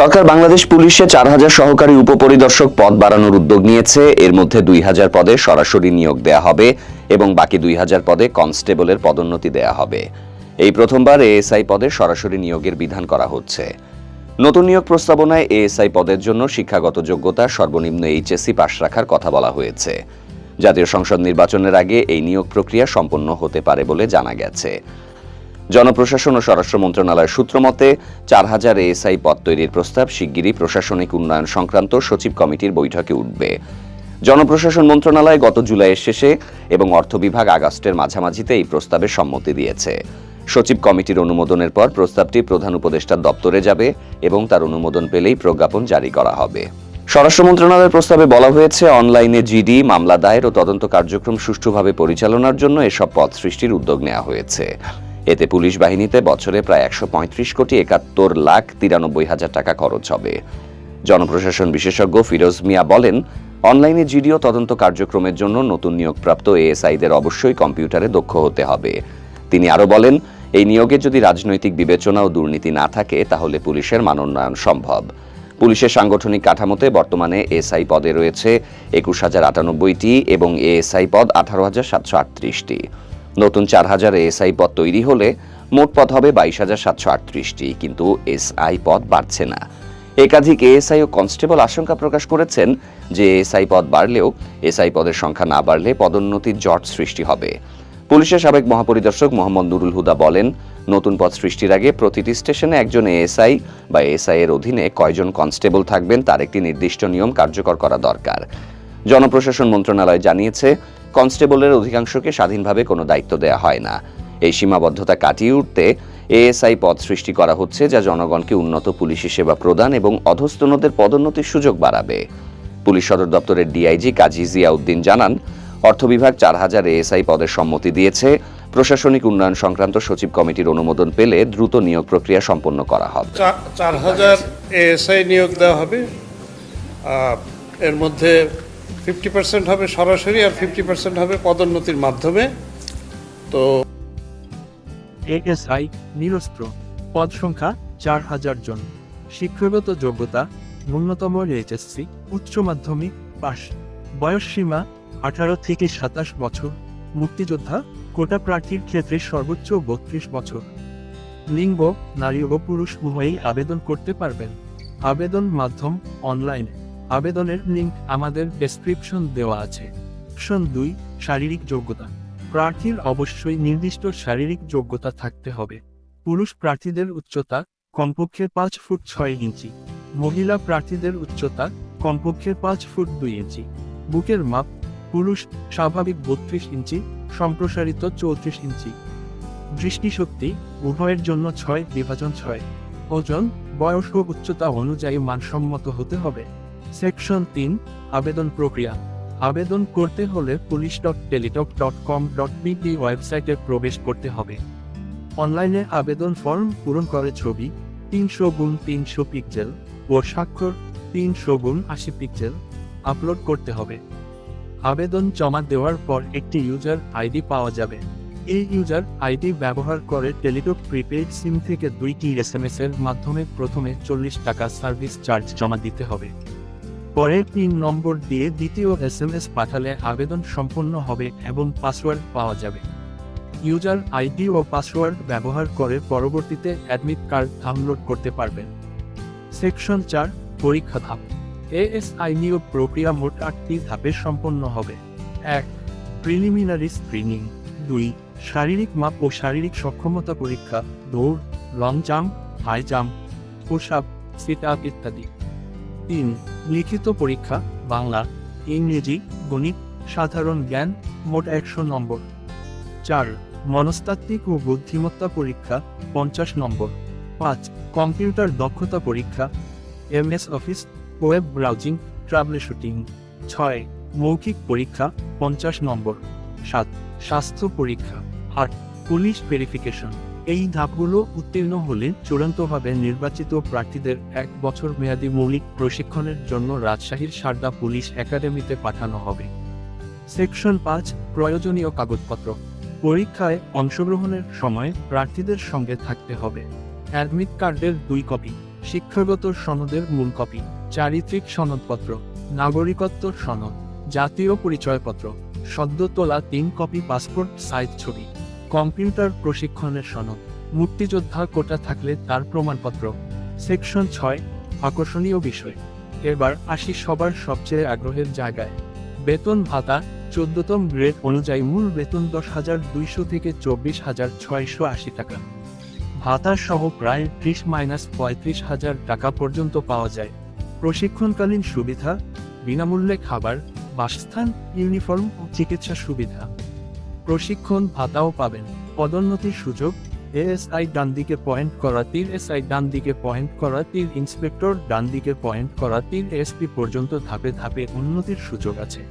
সরকার বাংলাদেশ পুলিশে চার হাজার সহকারী উপপরিদর্শক পদ বাড়ানোর উদ্যোগ নিয়েছে। এর মধ্যে দুই হাজার পদে সরাসরি নিয়োগ দেয়া হবে এবং বাকি দুই হাজার পদে কনস্টেবলের পদোন্নতি দেয়া হবে। এই প্রথমবার এএসআই পদে সরাসরি নিয়োগের বিধান করা হচ্ছে। নতুন নিয়োগ প্রস্তাবনায় এএসআই পদের জন্য শিক্ষাগত যোগ্যতা সর্বনিম্ন এইচএসসি পাশ রাখার কথা বলা হয়েছে। জাতীয় সংসদ নির্বাচনের আগে এই নিয়োগ প্রক্রিয়া সম্পন্ন হতে পারে বলে জানা গেছে। জনপ্রশাসন ও স্বরাষ্ট্র মন্ত্রণালয়ের সূত্র মতে, চার হাজার এএসআই পদ তৈরির প্রস্তাব শিগগিরই প্রশাসনিক উন্নয়ন সংক্রান্ত সচিব কমিটির বৈঠকে উঠবে। জনপ্রশাসন মন্ত্রণালয় গত জুলাইয়ের শেষে এবং অর্থ বিভাগ আগস্টের মাঝামাঝিতে এই প্রস্তাবে সম্মতি দিয়েছে। সচিব কমিটির অনুমোদনের পর প্রস্তাবটি প্রধান উপদেষ্টার দপ্তরে যাবে এবং তার অনুমোদন পেলেই প্রজ্ঞাপন জারি করা হবে। স্বরাষ্ট্র মন্ত্রণালয়ের প্রস্তাবে বলা হয়েছে, অনলাইনে জিডি, মামলা দায়ের ও তদন্ত কার্যক্রম সুষ্ঠুভাবে পরিচালনার জন্য এসব পদ সৃষ্টির উদ্যোগ নেওয়া হয়েছে। এতে পুলিশ বাহিনীতে বছরে প্রায় একশো পঁয়ত্রিশ কোটি একাত্তর লাখ তিরানব্বই হাজার টাকা খরচ হবে। জনপ্রশাসন বিশেষজ্ঞ ফিরোজ মিয়া বলেন, অনলাইনে জিডিও তদন্ত কার্যক্রমের জন্য নতুন নিয়োগপ্রাপ্ত এএসআইদের অবশ্যই কম্পিউটারে দক্ষ হতে হবে। তিনি আরও বলেন, এই নিয়োগে যদি রাজনৈতিক বিবেচনা ও দুর্নীতি না থাকে, তাহলে পুলিশের মানোন্নয়ন সম্ভব। পুলিশের সাংগঠনিক কাঠামোতে বর্তমানে এসআই পদে রয়েছে একুশ হাজার আটানব্বইটি এবং এএসআই পদ আঠারো হাজার সাতশো আটত্রিশটি। নতুন চার হাজার এসআই পদ তৈরি হলে মোট পদ হবে বাইশ হাজার সাতশো আটত্রিশটি, কিন্তু এসআই পদ বাড়ছে না। একাধিক এএসআই ও কনস্টেবল আশঙ্কা প্রকাশ করেছেন যে এসআই পদ বাড়লেও এসআই পদের সংখ্যা না বাড়লে পদোন্নতির জট সৃষ্টি হবে। পুলিশের সাবেক মহাপরিদর্শক মোহাম্মদ নুরুল হুদা বলেন, নতুন পদ সৃষ্টির আগে প্রতিটি স্টেশনে একজন এএসআই বা এসআই এর অধীনে কয়জন কনস্টেবল থাকবেন তার একটি নির্দিষ্ট নিয়ম কার্যকর করা দরকার। জনপ্রশাসন মন্ত্রণালয় জানিয়েছে কনস্টেবলের অধিকাংশকে স্বাধীনভাবে কোনো দায়িত্ব দেওয়া হয় না। এই সীমাবদ্ধতা কাটিয়ে উঠতে এএসআই পদ সৃষ্টি করা হচ্ছে যা জনগণকে উন্নত পুলিশি সেবা প্রদান এবং অধস্তনদের পদোন্নতির সুযোগ বাড়াবে। পুলিশ সদর দপ্তরের ডিআইজি কাজী জিয়াউদ্দিন জানান, অর্থ বিভাগ চার হাজার এএসআই পদের সম্মতি দিয়েছে। প্রশাসনিক উন্নয়ন সংক্রান্ত সচিব কমিটির অনুমোদন পেলে দ্রুত নিয়োগ প্রক্রিয়া সম্পন্ন করা হবে। চার হাজার এএসআই নিয়োগ দেওয়া হবে। এর মধ্যে ফিফটি পার্সেন্ট হবে সরাসরি আর ফিফটি পার্সেন্ট হবে পদোন্নতির মাধ্যমে। তো এএসআই নিরস্ত্র। পদ সংখ্যা চার হাজার জন। শিক্ষাগত যোগ্যতা ন্যূনতম এইচএসসি, উচ্চ মাধ্যমিক পাস বয়সসীমা আঠারো থেকে সাতাশ বছর। মুক্তিযোদ্ধা, কোটা প্রার্থীর ক্ষেত্রে সর্বোচ্চ বত্রিশ বছর। লিঙ্গ, নারী ও পুরুষ উভয়ই আবেদন করতে পারবেন। আবেদন মাধ্যম অনলাইনে। আবেদনের লিঙ্ক আমাদের ডেসক্রিপশন দেওয়া আছে। অপশন দুই, শারীরিক যোগ্যতা। প্রার্থীর অবশ্যই নির্দিষ্ট শারীরিক যোগ্যতা থাকতে হবে। পুরুষ প্রার্থীদের উচ্চতা কমপক্ষে পাঁচ ফুট ছয় ইঞ্চি। মহিলা প্রার্থীদের উচ্চতা কমপক্ষে পাঁচ ফুট দুই ইঞ্চি। বুকের মাপ, পুরুষ স্বাভাবিক বত্রিশ ইঞ্চি, সম্প্রসারিত চৌত্রিশ ইঞ্চি। দৃষ্টিশক্তি, উভয়ের জন্য ছয়, বিভাজন ছয়। ওজন, বয়স ও উচ্চতা অনুযায়ী মানসম্মত হতে হবে। সেকশন তিন, আবেদন প্রক্রিয়া। আবেদন করতে হলে police dot Teletalk dot com dot BD ওয়েবসাইটে প্রবেশ করতে হবে। অনলাইনে আবেদন ফর্ম পূরণ করে ছবি, তিনশো গুণ তিনশো পিক্সেল ও স্বাক্ষর, তিনশো গুণ আশি পিক্সেল আপলোড করতে হবে। আবেদন জমা দেওয়ার পর একটি ইউজার আইডি পাওয়া যাবে। এই ইউজার আইডি ব্যবহার করে টেলিটক প্রিপেড সিম থেকে দুইটি এস এর মাধ্যমে প্রথমে চল্লিশ টাকা সার্ভিস চার্জ জমা দিতে হবে। পরে পিন নম্বর দিয়ে দ্বিতীয় এস এম এস পাঠালে আবেদন সম্পন্ন হবে এবং পাসওয়ার্ড পাওয়া যাবে। ইউজার আইডি ও পাসওয়ার্ড ব্যবহার করে পরবর্তীতে অ্যাডমিট কার্ড ডাউনলোড করতে পারবেন। সেকশন চার, পরীক্ষা ধাপ। এএসআই নিয়োগ প্রক্রিয়া মোট আটটি ধাপে সম্পন্ন হবে। এক, প্রিলিমিনারি স্ক্রিনিং। দুই, শারীরিক মাপ ও শারীরিক সক্ষমতা পরীক্ষা। দৌড়, long jump, high jump push up sit up ইত্যাদি। তিন, লিখিত পরীক্ষা, বাংলা, ইংরেজি, গণিত, সাধারণ জ্ঞান, মোট একশো নম্বর। চার, মনস্তাত্ত্বিক ও বুদ্ধিমত্তা পরীক্ষা, পঞ্চাশ নম্বর। পাঁচ, কম্পিউটার দক্ষতা পরীক্ষা, MS Office, web browsing troubleshooting ছয়, মৌখিক পরীক্ষা, পঞ্চাশ নম্বর। সাত, স্বাস্থ্য পরীক্ষা। আট, পুলিশ ভেরিফিকেশন। এই ধাপগুলো উত্তীর্ণ হলে চূড়ান্তভাবে নির্বাচিত প্রার্থীদের এক বছর মেয়াদী মৌলিক প্রশিক্ষণের জন্য রাজশাহীর সারদা পুলিশ একাডেমিতে পাঠানো হবে। সেকশন পাঁচ, প্রয়োজনীয় কাগজপত্র। পরীক্ষায় অংশগ্রহণের সময় প্রার্থীদের সঙ্গে থাকতে হবে। অ্যাডমিট কার্ডের দুই কপি, শিক্ষাগত সনদের মূল কপি, চারিত্রিক সনদপত্র, নাগরিকত্ব সনদ, জাতীয় পরিচয়পত্র সদ্য তোলা তিন কপি পাসপোর্ট সাইজ ছবি। কম্পিউটার প্রশিক্ষণের সনদ, মুক্তিযোদ্ধা কোটা থাকলে তার প্রমাণপত্র, সেকশন ছয়, আকর্ষণীয় বিষয়। এবার আসি সবার সবচেয়ে আগ্রহের জায়গায়। বেতন ভাতা, চোদ্দতম গ্রেড অনুযায়ী মূল বেতন দশ হাজার দুইশো থেকে চব্বিশ হাজার ছয়শো আশি টাকা। ভাতা সহ প্রায় ত্রিশ মাইনাস পঁয়ত্রিশ হাজার টাকা পর্যন্ত পাওয়া যায়। প্রশিক্ষণকালীন সুবিধা, বিনামূল্যে খাবার, বাসস্থান, ইউনিফর্ম ও চিকিৎসা সুবিধা। প্রশিক্ষণ ভাতাও পাবেন। পদোন্নতির সুযোগ, এএসআই ডান দিকে পয়েন্ট করা তীর এসআই ডান দিকে পয়েন্ট করা তীর ইন্সপেক্টর ডান দিকে পয়েন্ট করা তীর এসপি পর্যন্ত ধাপে ধাপে উন্নতির সুযোগ আছে।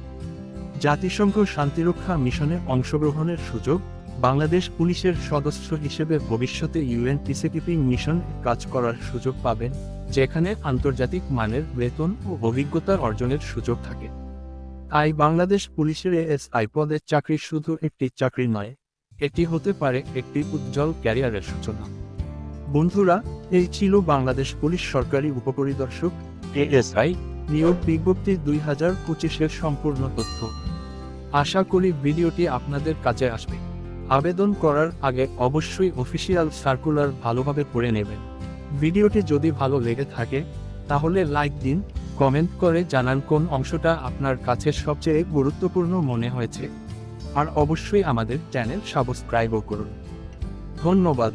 জাতিসংঘ শান্তিরক্ষা মিশনে অংশগ্রহণের সুযোগ, বাংলাদেশ পুলিশের সদস্য হিসেবে ভবিষ্যতে ইউএন পিসিকিপিং মিশন কাজ করার সুযোগ পাবেন, যেখানে আন্তর্জাতিক মানের বেতন ও অভিজ্ঞতা অর্জনের সুযোগ থাকে। তাই বাংলাদেশ পুলিশের এএসআই পদের চাকরি শুধু একটি চাকরি নয়, এটি হতে পারে একটি উজ্জ্বল ক্যারিয়ারের সূচনা। বন্ধুরা, এই ছিল বাংলাদেশ পুলিশ সরকারি উপপরিদর্শক এএসআই নিয়োগ বিজ্ঞপ্তি দুই হাজার পঁচিশের সম্পূর্ণ তথ্য। আশা করি ভিডিওটি আপনাদের কাছে আসবে। আবেদন করার আগে অবশ্যই অফিসিয়াল সার্কুলার ভালোভাবে পড়ে নেবেন। ভিডিওটি যদি ভালো লেগে থাকে, তাহলে লাইক দিন কমেন্ট করে জানান কোন অংশটা আপনার কাছে সবচেয়ে গুরুত্বপূর্ণ মনে হয়েছে। আর অবশ্যই আমাদের চ্যানেল সাবস্ক্রাইবও করুন। ধন্যবাদ।